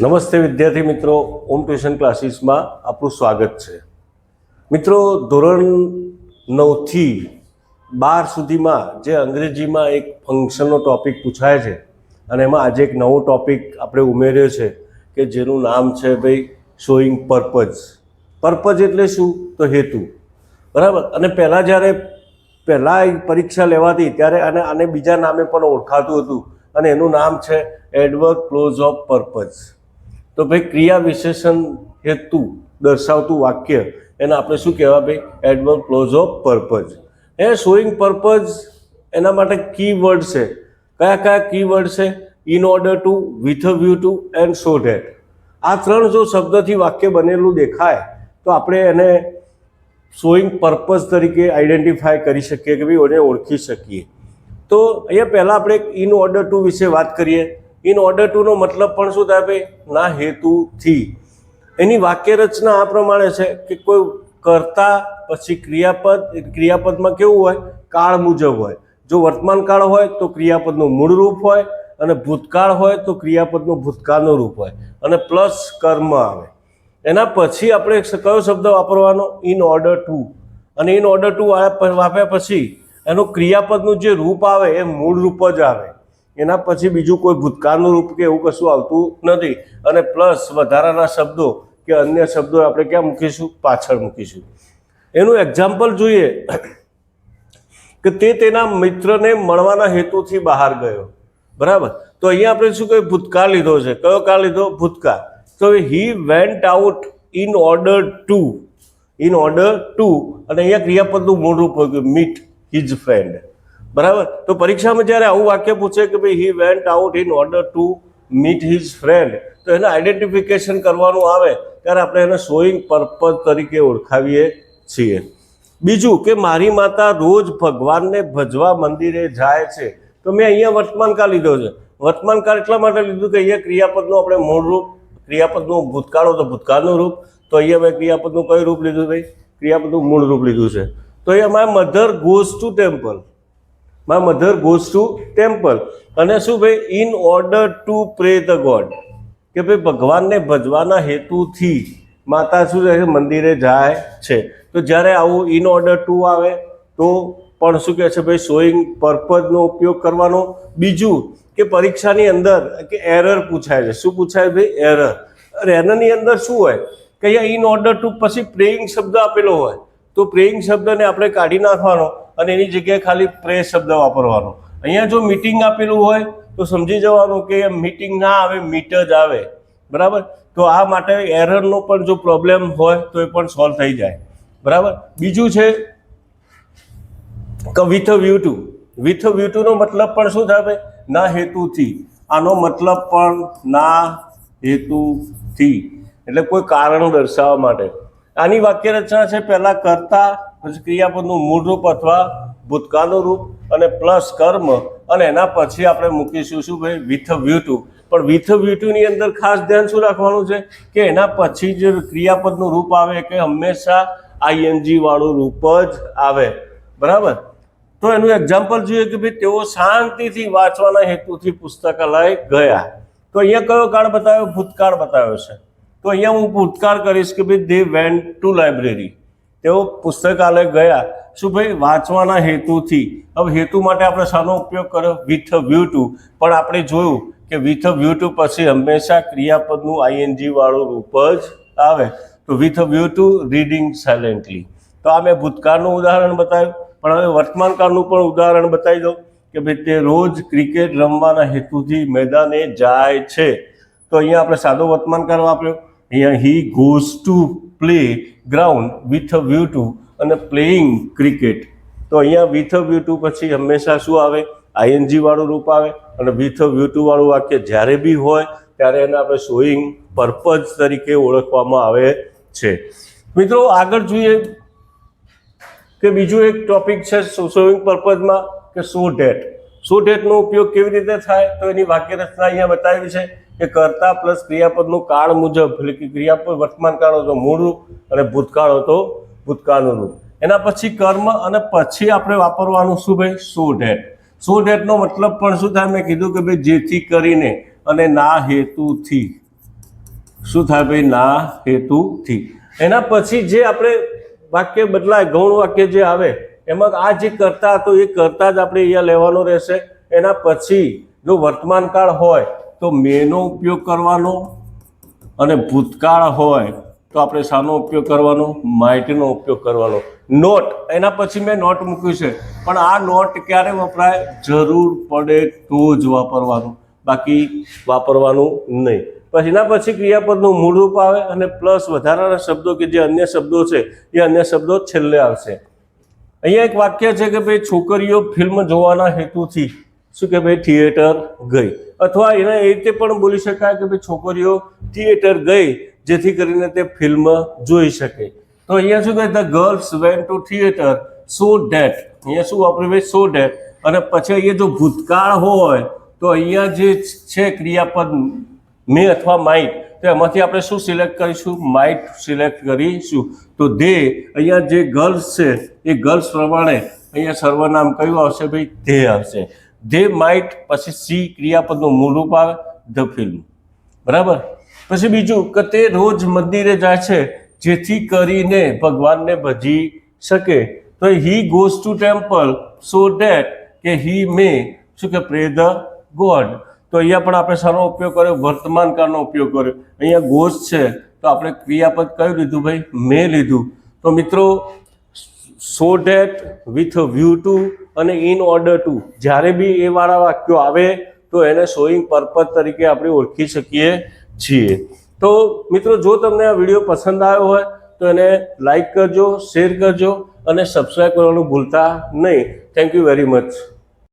નમસ્તે વિદ્યાર્થી મિત્રો, ઓમ ટ્યુશન ક્લાસીસમાં આપનું સ્વાગત છે. મિત્રો, ધોરણ નવથી બાર સુધીમાં જે અંગ્રેજીમાં એક ફંક્શનનો ટોપિક પૂછાય છે, અને એમાં આજે એક નવો ટૉપિક આપણે ઉમેર્યો છે કે જેનું નામ છે ભાઈ શોઈંગ પર્પઝ પર્પઝ એટલે શું? તો હેતુ. બરાબર? અને પહેલાં જ્યારે પહેલાં પરીક્ષા લેવાતી, ત્યારે આને આને બીજા નામે પણ ઓળખાતું હતું, અને એનું નામ છે એડવર્ડ ક્લોઝ ઓફ પર્પઝ તો ભાઈ ક્રિયા વિશેષણ હેતુ દર્શાવતું વાક્ય, એને આપણે શું કહેવાય ભાઈ? એડવર્બ ક્લોઝ ઓફ પર્પઝ એ શોઈંગ પર્પઝ એના માટે કી વર્ડ છે. કયા કયા કી વર્ડ છે? In order to with a view to and so that આ ત્રણ જો શબ્દથી વાક્ય બનેલું દેખાય, તો આપણે એને શોઈંગ પર્પઝ તરીકે આઈડેન્ટિફાય કરી શકીએ કે ભાઈ એને ઓળખી શકીએ. તો અહીંયા પહેલાં આપણે ઇન ઓર્ડર ટુ વિશે વાત કરીએ. ઇન ઓર્ડર ટુનો મતલબ પણ શું થાય ભાઈ? ના હેતુથી. એની વાક્ય રચના આ પ્રમાણે છે કે કોઈ કરતા પછી ક્રિયાપદ, ક્રિયાપદમાં કેવું હોય? કાળ મુજબ હોય. જો વર્તમાન કાળ હોય તો ક્રિયાપદનું મૂળ રૂપ હોય અને ભૂતકાળ હોય તો ક્રિયાપદનું ભૂતકાળનું રૂપ હોય. અને પ્લસ કર્મ આવે. એના પછી આપણે કયો શબ્દ વાપરવાનો? ઇન ઓર્ડર ટુ અને ઇન ઓર્ડર ટુ વાપ્યા પછી એનું ક્રિયાપદનું જે રૂપ આવે એ મૂળ રૂપ જ આવે. એના પછી બીજું કોઈ ભૂતકાળનું રૂપ કે એવું કશું આવતું નથી. અને પ્લસ વધારાના શબ્દો કે અન્ય શબ્દો આપણે ક્યાં મૂકીશું? પાછળ મૂકીશું. એનું એક્ઝામ્પલ જોઈએ કે તે તેના મિત્રને મળવાના હેતુથી બહાર ગયો. બરાબર? તો અહીંયા આપણે શું કહ્યું? ભૂતકાળ લીધો છે. કયો કાળ લીધો? ભૂતકાળ. તો he went out in order to in order to અને અહીંયા ક્રિયાપદનું મૂળ રૂપ હોય ગયું મીટ હિઝ ફ્રેન્ડ બરાબર? તો પરીક્ષામાં જ્યારે આવું વાક્ય પૂછે કે ભાઈ he went out in order to meet his friend તો એને આઈડેન્ટિફિકેશન કરવાનું આવે, ત્યારે આપણે એને શોઈંગ પર્પઝ તરીકે ઓળખાવીએ છીએ. બીજું કે મારી માતા રોજ ભગવાનને ભજવા મંદિરે જાય છે. તો મેં અહીંયા વર્તમાન કાળ લીધો છે. વર્તમાનકાળ એટલા માટે લીધું કે અહીંયા ક્રિયાપદનું આપણે મૂળ રૂપ, ક્રિયાપદનું ભૂતકાળ હતો ભૂતકાળનું રૂપ, તો અહીંયા મેં ક્રિયાપદનું કયું રૂપ લીધું ભાઈ? ક્રિયાપદનું મૂળ રૂપ લીધું છે. તો અહીંયા my mother goes to temple my mother goes to temple અને શું ભાઈ? In order to pray the God કે ભાઈ, ભગવાનને ભજવાના હેતુથી માતા શું છે? મંદિરે જાય છે. તો જ્યારે આવું ઇન ઓર્ડર ટુ આવે, તો પણ શું કહે છે ભાઈ? શોઈંગ પર્પઝનો ઉપયોગ કરવાનો. બીજું કે પરીક્ષાની અંદર કે એરર પૂછાય છે. શું પૂછાય ભાઈ? એરર અરે એરરની અંદર શું હોય? કે અહીંયા ઇન ઓર્ડર ટુ પછી પ્રેઇંગ શબ્દ આપેલો હોય. તો પ્રેઇંગ શબ્દને આપણે કાઢી નાખવાનો. અને એની જગ્યાએ ખાલી પ્રે શબ્દ વાપરવાનો. અહીંયા જો મીટિંગ આપેલું હોય, તો સમજી જવાનું કે મીટિંગ ના આવે મીટ જ આવે. બરાબર? તો આ માટે એરરનો પણ જો પ્રોબ્લેમ હોય, તો એ પણ સોલ્વ થઈ જાય. બરાબર? બીજું છે કે with view to with view ટુનો મતલબ પણ શું થાય ના હેતુથી. આનો મતલબ પણ ના હેતુથી. એટલે કોઈ કારણ દર્શાવવા માટે. આની વાક્ય રચના છે, પહેલાં કરતા પછી ક્રિયાપદનું મૂળરૂપ અથવા ભૂતકાળનું રૂપ અને પ્લસ કર્મ અને એના પછી આપણે મૂકીશું શું ભાઈ? વિથ વ્યુ ટુ પણ વિથ વ્યુ ટુની અંદર ખાસ ધ્યાન શું રાખવાનું છે? કે એના પછી જે ક્રિયાપદનું રૂપ આવે કે હંમેશા આઈએનજી વાળું રૂપ જ આવે. બરાબર? તો એનું એક્ઝામ્પલ જોઈએ કે ભાઈ તેઓ શાંતિથી વાંચવાના હેતુથી પુસ્તકાલય ગયા. તો અહીંયા કયો કાળ બતાવ્યો? ભૂતકાળ બતાવ્યો છે. તો અહીંયા હું ભૂતકાળ કરીશ કે ભાઈ દે વેન્ટ ટુ લાઇબ્રેરી તેઓ પુસ્તકાલય ગયા. શું ભાઈ, વાંચવાના હેતુથી? હવે હેતુ માટે આપણે શાનો ઉપયોગ કર્યો? વિથ વ્યૂ ટુ પણ આપણે જોયું કે વિથ વ્યૂ ટુ પછી હંમેશા ક્રિયાપદનું આઈએનજી વાળું રૂપ જ આવે. તો with view to reading silently તો આ મેં ભૂતકાળનું ઉદાહરણ બતાવ્યું. પણ હવે વર્તમાનકાળનું પણ ઉદાહરણ બતાવી દઉં કે ભાઈ, તે રોજ ક્રિકેટ રમવાના હેતુથી મેદાને જાય છે. તો અહીંયા આપણે સાદો વર્તમાનકાળ વાપર્યો. અહીંયા he goes to play ground with a view to અને પ્લેઇંગ ક્રિકેટ તો અહીંયા વિથ અ વ્યૂ ટુ પછી હંમેશા શું આવે? આઈએનજી વાળું રૂપ આવે અને વિથ અ વ્યૂ ટુ વાળું વાક્ય જ્યારે બી હોય ત્યારે એને આપણે શોઈંગ પર્પઝ તરીકે ઓળખવામાં આવે છે. મિત્રો, આગળ જોઈએ કે બીજું એક ટોપિક છે શોઈંગ પર્પઝમાં કે સો ડેટ સો ડેટનો ઉપયોગ કેવી રીતે થાય? તો એની વાક્ય રચના અહીંયા બતાવી છે. કે કર્તા પ્લસ ક્રિયાપદનું કાળ મુજબ, એટલે કે ક્રિયાપદ વર્તમાન કાળ હતો મૂળ રૂપ અને ભૂતકાળ હતો ભૂતકાળનું રૂપ. એના પછી કર્મ અને પછી આપણે વાપરવાનું શું ભાઈ? સો ડેટ સો ડેટનો મતલબ પણ શું થાય? મેં કીધું કે ભાઈ જેથી કરીને અને ના હેતુથી. શું થાય ભાઈ? ના હેતુથી. એના પછી જે આપણે વાક્ય બદલાય ગૌણ વાક્ય જે આવે, એમાં આ જે કરતા હતો, એ કરતા જ આપણે અહીંયા લેવાનો રહેશે. એના પછી જો વર્તમાન કાળ હોય તો મેનો ઉપયોગ કરવાનો અને ભૂતકાળ હોય તો આપણે શાનો ઉપયોગ કરવાનો, માઇટનો ઉપયોગ કરવાનો. નોટ, એના પછી મેં નોટ મૂક્યું છે. પણ આ નોટ ક્યારે વપરાય? જરૂર પડે તો જ વાપરવાનું. બાકી વાપરવાનું નહીં. પછી એના પછી ક્રિયાપદનું મૂળ રૂપ આવે અને પ્લસ વધારાના શબ્દો કે જે અન્ય શબ્દો છે, એ અન્ય શબ્દો છેલ્લે આવશે. અહીંયા એક વાક્ય છે કે ભાઈ, છોકરીઓ ફિલ્મ જોવાના હેતુથી શું કે ભાઈ થિયેટર ગઈ. અથવા એના એ રીતે પણ બોલી શકાય કે ભાઈ, છોકરીઓ થિયેટર ગઈ, જેથી કરીને તે ફિલ્મ જોઈ શકે. તો અહીંયા શું કહે the girls went to theatre so that અહીંયા શું વાપર્યું ભાઈ સો ડેટ અને પછી અહીંયા જો ભૂતકાળ હોય, તો અહીંયા જે છે ક્રિયાપદ મે અથવા માઇટ તો એમાંથી આપણે શું સિલેક્ટ કરીશું? માઇટ સિલેક્ટ કરીશું. તો દે, અહીંયા જે ગર્લ્સ છે, એ ગર્લ્સ પ્રમાણે અહીંયા સર્વનામ કયું આવશે ભાઈ? ધે આવશે. ધે માઇટ પછી સી ક્રિયાપદનું મૂળ રૂપ આવે ધ ફિલ્મ બરાબર? પછી બીજું કે તે રોજ મંદિરે જાય છે, જેથી કરીને ભગવાનને ભજી શકે. તો he goes to temple so that કે હી મે શું કે પ્રે ધ ગોડ તો અહીંયા પણ આપણે શાનો ઉપયોગ કર્યો વર્તમાન કાળનો ઉપયોગ કર્યો. અહીંયા ગોઝ છે, તો આપણે ક્રિયાપદ કયું લીધું ભાઈ? મેં લીધું. તો મિત્રો so that with view to અને ઇન ઓર્ડર ટુ જ્યારે બી એ વાળા વાક્યો આવે, તો એને શોઈંગ પર્પઝ તરીકે આપણે ઓળખી શકીએ છીએ. તો મિત્રો, જો તમને આ વીડિયો પસંદ આવ્યો હોય, તો એને લાઈક કરજો શેર કરજો અને સબસ્ક્રાઈબ કરવાનું ભૂલતા નહીં. Thank you very much